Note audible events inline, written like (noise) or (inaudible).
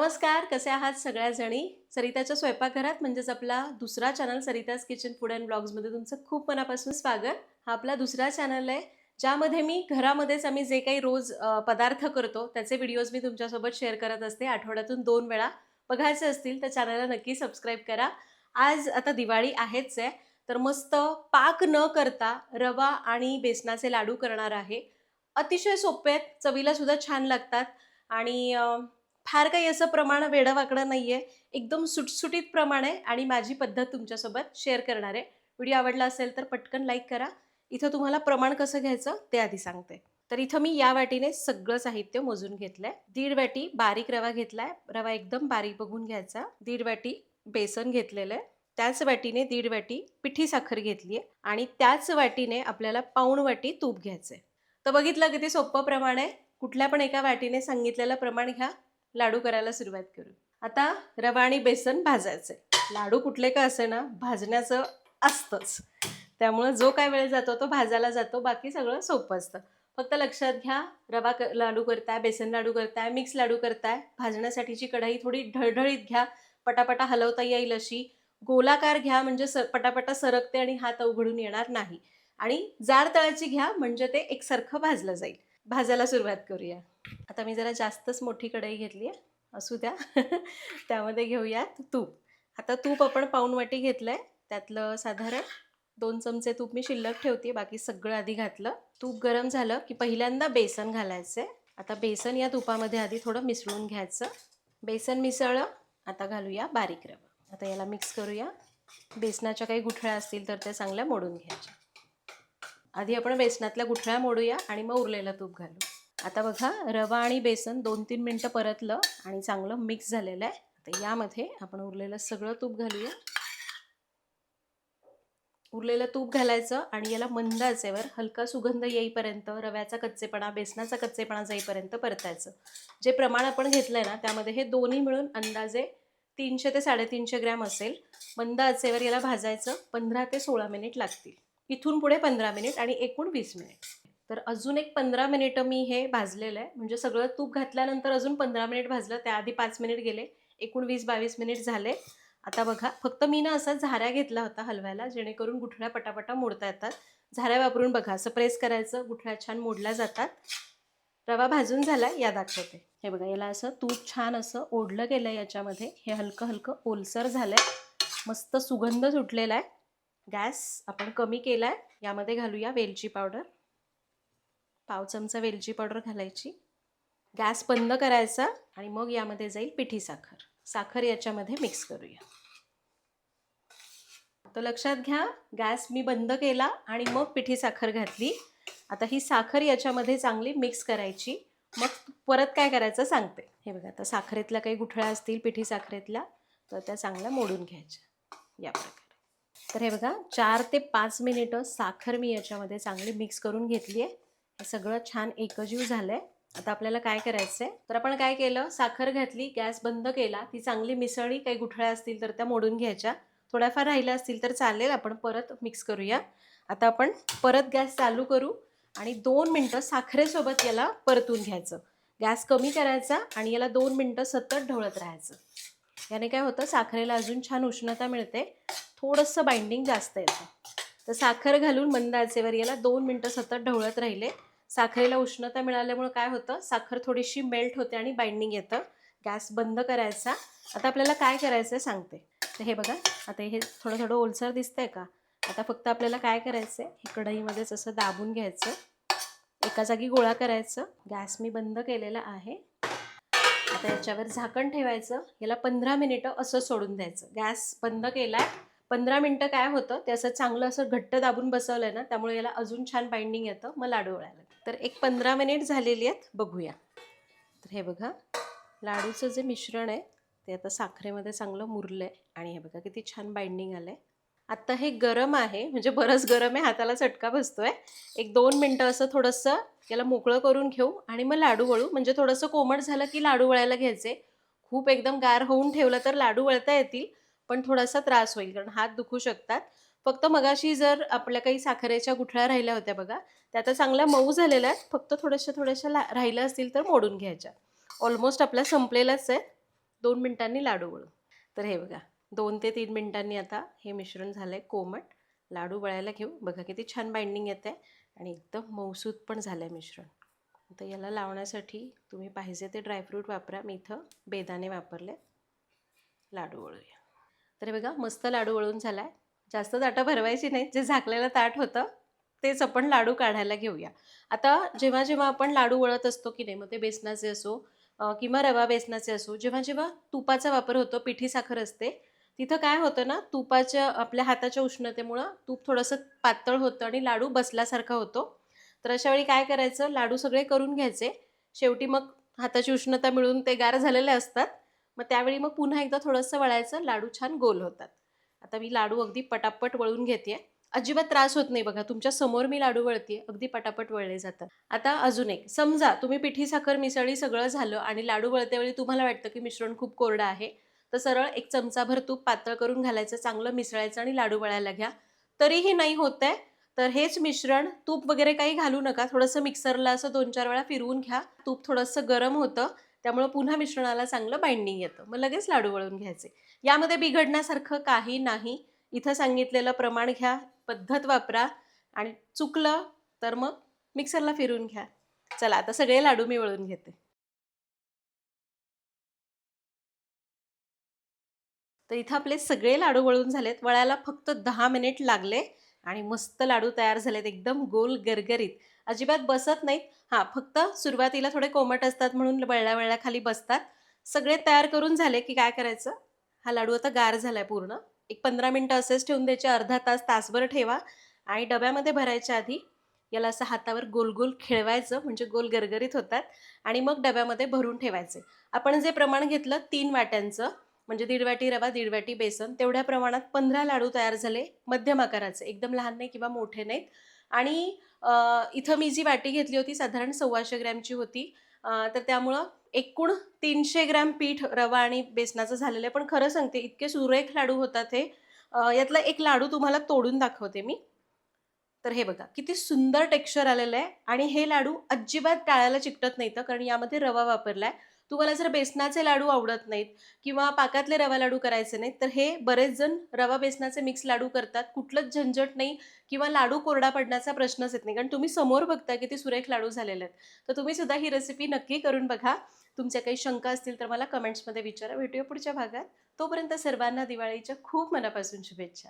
नमस्कार कसे आहात सगळ्या जणी सरिताच्या स्वयंपाकघरात म्हणजेच आपला दुसरा channel Sarita's kitchen food and ब्लॉग्समध्ये तुमचं खूप मनापासून स्वागत. हा आपला दुसरा चॅनल आहे ज्यामध्ये मी घरामध्येच आम्ही जे काही रोज पदार्थ करतो त्याचे व्हिडिओज मी तुमच्यासोबत शेअर करत असते आठवड्यातून दोन वेळा. बघायचे असतील तर चॅनलला नक्की सबस्क्राईब करा. आज आता दिवाळी आहेच आहे तर मस्त पाक न करता रवा आणि बेसनाचे लाडू करणार आहे. अतिशय सोपे आहेत चवीला सुद्धा छान लागतात आणि फार काही असं प्रमाण वेडंवाकडं नाही आहे एकदम सुटसुटीत प्रमाण आहे आणि माझी पद्धत तुमच्यासोबत शेअर करणार आहे. व्हिडिओ आवडला असेल तर पटकन लाईक करा. इथं तुम्हाला प्रमाण कसं घ्यायचं ते आधी सांगते. तर इथं मी या वाटीने सगळं साहित्य मोजून घेतलं आहे दीड वाटी बारीक रवा घेतलाय. रवा एकदम बारीक बघून घ्यायचा. दीड वाटी बेसन घेतलेलं आहे. त्याच वाटीने दीड वाटी पिठी साखर घेतली आहे आणि त्याच वाटीने आपल्याला पाऊण वाटी तूप घ्यायचं आहे तर बघितलं किती सोपं प्रमाण आहे. कुठल्या पण एका वाटीने सांगितलेलं प्रमाण घ्या. लाडू करायला सुरुवात करू. आता रवा आणि बेसन भाजायचे लाडू कुठले का असे ना भाजण्याचं असतंच. त्यामुळं जो काय वेळ जातो तो भाजायला जातो बाकी सगळं सोपं असतं. फक्त लक्षात घ्या रवा क लाडू करताय बेसन लाडू करताय मिक्स लाडू करताय भाजण्यासाठीची कढाई थोडी ढळढळीत घ्या पटापटा हलवता येईल अशी. गोलाकार घ्या म्हणजे स पटापटा सरकते आणि हात अवघडून येणार नाही. आणि जाड तळाची घ्या म्हणजे ते एकसारखं भाजलं जाईल. भाजायला सुरुवात करूया. आता मी जरा जास्तच मोठी कढई घेतली आहे. असू द्या. (laughs) त्यामध्ये घेऊयात तूप. आता तूप आपण पाऊण वाटी घेतलं आहे त्यातलं साधारण दोन चमचे तूप मी शिल्लक ठेवते. बाकी सगळं आधी घातलं. तूप गरम झालं की पहिल्यांदा बेसन घालायचं आता बेसन या तुपामध्ये आधी थोडं मिसळून घ्यायचं. बेसन मिसळलं आता घालूया बारीक रवा. आता याला मिक्स करूया. बेसनाच्या काही गुठळ्या असतील तर त्या चांगल्या मोडून घ्यायच्या. आधी आपण बेसनातल्या गुठळ्या मोडूया आणि मग उरलेलं तूप घालू. आता बघा रवा आणि बेसन दोन तीन मिनटं परतलं आणि चांगलं मिक्स झालेलं आहे. आता यामध्ये आपण उरलेलं सगळं तूप घालूया. उरलेलं तूप घालायचं आणि याला मंद आचेवर हलका सुगंध येईपर्यंत रव्याचा कच्चेपणा बेसनाचा कच्चेपणा जाईपर्यंत परतायचं. जे प्रमाण आपण घेतलं आहे ना त्यामध्ये हे दोन्ही मिळून अंदाजे तीनशे ते साडेतीनशे ग्रॅम असेल. मंद आचेवर याला भाजायचं पंधरा ते सोळा मिनिट लागतील. इथून पुढे पंधरा मिनिट आणि एकूण वीस मिनिट. तर अजून एक पंधरा मिनिटं मी हे भाजलेलं आहे. म्हणजे सगळं तूप घातल्यानंतर अजून पंधरा मिनिट भाजलं त्याआधी पाच मिनिट गेले. एकूण वीस बावीस मिनिट झाले. आता बघा फक्त मी ना असा झाऱ्या घेतला होता हलव्याला जेणेकरून गुठळ्या पटापटा मोडता येतात. झाऱ्या वापरून बघा असं प्रेस करायचं गुठळ्या छान मोडल्या जातात. रवा भाजून झाला या दाखवते. हे बघा याला असं तूप छान असं ओढलं गेलं आहे याच्यामध्ये. हे हलकं हलकं ओलसर झालं आहे मस्त सुगंध सुटलेला आहे. गॅस आपण कमी केला आहे यामध्ये घालूया वेलची पावडर. पाव चमचा वेलची पावडर घालायची. गॅस बंद करायचा आणि मग यामध्ये जाईल पिठी साखर. साखर याच्यामध्ये मिक्स करूया. तर लक्षात घ्या गॅस मी बंद केला आणि मग पिठी साखर घातली. आता ही साखर याच्यामध्ये चांगली मिक्स करायची. मग परत काय करायचं सांगते. हे बघा आता साखरेतल्या काही गुठळ्या असतील पिठी साखरेतल्या तर त्या चांगल्या मोडून घ्यायच्या. या प्रकारे. तर हे बघा चार ते पाच मिनिटं साखर मी याच्यामध्ये चांगली मिक्स करून घेतली आहे हे सगळं छान एकजीव झालं आहे आता आपल्याला काय करायचं आहे तर आपण काय केलं? साखर घातली गॅस बंद केला. ती चांगली मिसळी काही गुठळ्या असतील तर त्या मोडून घ्यायच्या. थोड्याफार राहिल्या असतील तर चालेल आपण परत मिक्स करूया. आता आपण परत गॅस चालू करू आणि दोन मिनटं साखरेसोबत याला परतून घ्यायचं. गॅस कमी करायचा आणि याला दोन मिनटं सतत ढवळत राहायचं. याने काय होतं? साखरेला अजून छान उष्णता मिळते. थोडंसं बाइंडिंग जास्त येतं. तर साखर घालून मंद आचेवर याला दोन मिनटं सतत ढवळत राहिले. साखरेला उष्णता मिळाल्यामुळं काय होतं? साखर थोडीशी मेल्ट होते आणि बाइंडिंग येतं. गॅस बंद करायचा. आता आपल्याला काय करायचं आहे सांगते. तर हे बघा आता हे थोडं थोडं ओलसर दिसतंय का? आता फक्त आपल्याला काय करायचं आहे हे कढईमध्येच असं दाबून घ्यायचं. एका जागी गोळा करायचं. गॅस मी बंद केलेला आहे. आता याच्यावर झाकण ठेवायचं. याला पंधरा मिनिटं असं सोडून द्यायचं. गॅस बंद केला आहे पंधरा मिनटं काय होतं? ते असं चांगलं असं घट्ट दाबून बसवलं आहे ना त्यामुळे याला अजून छान बाइंडिंग येतं. मग लाडू वळायला तर एक पंधरा मिनिट झालेली आहेत बघूया. तर हे बघा लाडूचं जे मिश्रण आहे ते आता साखरेमध्ये चांगलं मुरलं आहे आणि हे बघा किती छान बाइंडिंग आलं आहे आत्ता हे गरम आहे म्हणजे बरंच गरम आहे हाताला चटका बसतो आहे एक दोन मिनटं असं थोडंसं याला मोकळं करून घेऊ आणि मग लाडू वळू म्हणजे थोडंसं कोमट झालं की लाडू वळायला घ्यायचे. खूप एकदम गार होऊन ठेवलं तर लाडू वळता येतील. पण थोडासा त्रास होईल कारण हात दुखू शकतात. फक्त मगाशी जर आपल्या काही साखरेच्या गुठळ्या राहिल्या होत्या बघा त्या आता चांगल्या मऊ झालेल्या आहेत फक्त थोड्याशा थोड्याशा ला राहिल्या असतील तर मोडून घ्यायच्या. ऑलमोस्ट आपला संपलेलाच आहे. दोन मिनिटांनी लाडू वळू. तर हे बघा दोन ते तीन मिनिटांनी आता हे मिश्रण झालं आहे कोमट. लाडू वळायला घेऊ. बघा किती छान बाइंडिंग येते आणि एकदम मऊसूद पण झालं आहे मिश्रण. आता याला लावण्यासाठी तुम्ही पाहिजे ते ड्रायफ्रूट वापरा. मी इथं बेदाणे वापरले. लाडू वळूया. तर हे बघा मस्त लाडू वळून झाला आहे जास्त ताटं भरवायची नाही जे झाकलेलं ताट होतं तेच आपण लाडू काढायला घेऊया. आता जेव्हा जेव्हा आपण लाडू वळत असतो की नाही मग ते बेसनाचे असो किंवा रवा बेसनाचे असो जेव्हा जेव्हा तुपाचा वापर होतो पिठी साखर असते तिथं काय होतं ना तुपाच्या आपल्या हाताच्या उष्णतेमुळं तूप थोडंसं पातळ होतं आणि लाडू बसल्यासारखा होतो. तर अशा वेळी काय करायचं लाडू सगळे करून घ्यायचे. शेवटी मग हाताची उष्णता मिळून ते गार झालेले असतात. मग त्यावेळी मग पुन्हा एकदा थोडंसं वळायचं लाडू छान गोल होतात. आता मी लाडू अगदी पटापट वळून घेते अजिबात त्रास होत नाही बघा तुमच्यासमोर मी लाडू वळते अगदी पटापट वळले जातात. आता अजून एक समजा तुम्ही पिठी साखर मिसळी सगळं झालं आणि लाडू वळतेवेळी तुम्हाला वाटतं की मिश्रण खूप कोरडं आहे तर सरळ एक चमचाभर तूप पातळ करून घालायचं चांगलं मिसळायचं आणि लाडू वळायला घ्या. तरीही नाही होत आहे तर हेच मिश्रण तूप वगैरे काही घालू नका थोडंसं मिक्सरला असं दोन चार वेळा फिरवून घ्या. तूप थोडंसं गरम होतं त्यामुळं पुन्हा मिश्रणाला चांगलं बाइंडिंग येतं. मग लगेच लाडू वळून घ्यायचे. यामध्ये बिघडण्यासारखं काही नाही. इथं सांगितलेलं प्रमाण घ्या पद्धत वापरा आणि चुकलं तर मग मिक्सरला फिरून घ्या. चला आता सगळे लाडू मी वळून घेते. तर इथं आपले सगळे लाडू वळून झालेत. वळायला फक्त दहा मिनिट लागले. आणि मस्त लाडू तयार झालेत एकदम गोल गरगरीत. अजिबात बसत नाहीत. हां फक्त सुरुवातीला थोडे कोमट असतात म्हणून वळल्या वळल्या खाली बसतात. सगळे तयार करून झाले की काय करायचं? हा लाडू आता गार झालाय पूर्ण. एक पंधरा मिनटं असेच ठेवून द्यायचे अर्धा तास तासभर ठेवा. आणि डब्यामध्ये भरायच्या आधी याला असं हातावर गोल गोल खेळवायचं म्हणजे गोल गरगरीत होतात. आणि मग डब्यामध्ये भरून ठेवायचे. आपण जे प्रमाण घेतलं तीन वाट्यांचं. म्हणजे दीड वाटी रवा दीड वाटी बेसन तेवढ्या प्रमाणात पंधरा लाडू तयार झाले मध्यम आकाराचे एकदम लहान नाही किंवा मोठे नाहीत. आणि इथं मी जी वाटी घेतली होती साधारण सव्वाशे ग्रॅमची होती. तर त्यामुळं एकूण तीनशे ग्रॅम पीठ रवा आणि बेसनाचं झालेलं आहे. पण खरं सांगते इतके सुरेख लाडू होतात हे. यातला एक लाडू तुम्हाला तोडून दाखवते मी. तर हे बघा किती सुंदर टेक्स्चर आलेलं आहे. आणि हे लाडू अजिबात टाळायला चिकटत नाही तर कारण यामध्ये रवा वापरला आहे तुम्हाला जर बेसनाचे लाडू आवडत नाहीत किंवा पाकातले रवा लाडू करायचे नाहीत तर हे बरेच जण रवा बेसनाचे मिक्स लाडू करतात. कुठलंच झंझट नाही किंवा लाडू कोरडा पडण्याचा प्रश्नच येत नाही. कारण तुम्ही समोर बघता की ते सुरेख लाडू झालेले आहेत. तर तुम्ही सुद्धा ही रेसिपी नक्की करून बघा. तुमच्या काही शंका असतील तर मला कमेंट्समध्ये विचारा. भेटूया पुढच्या भागात. तोपर्यंत सर्वांना दिवाळीच्या खूप मनापासून शुभेच्छा.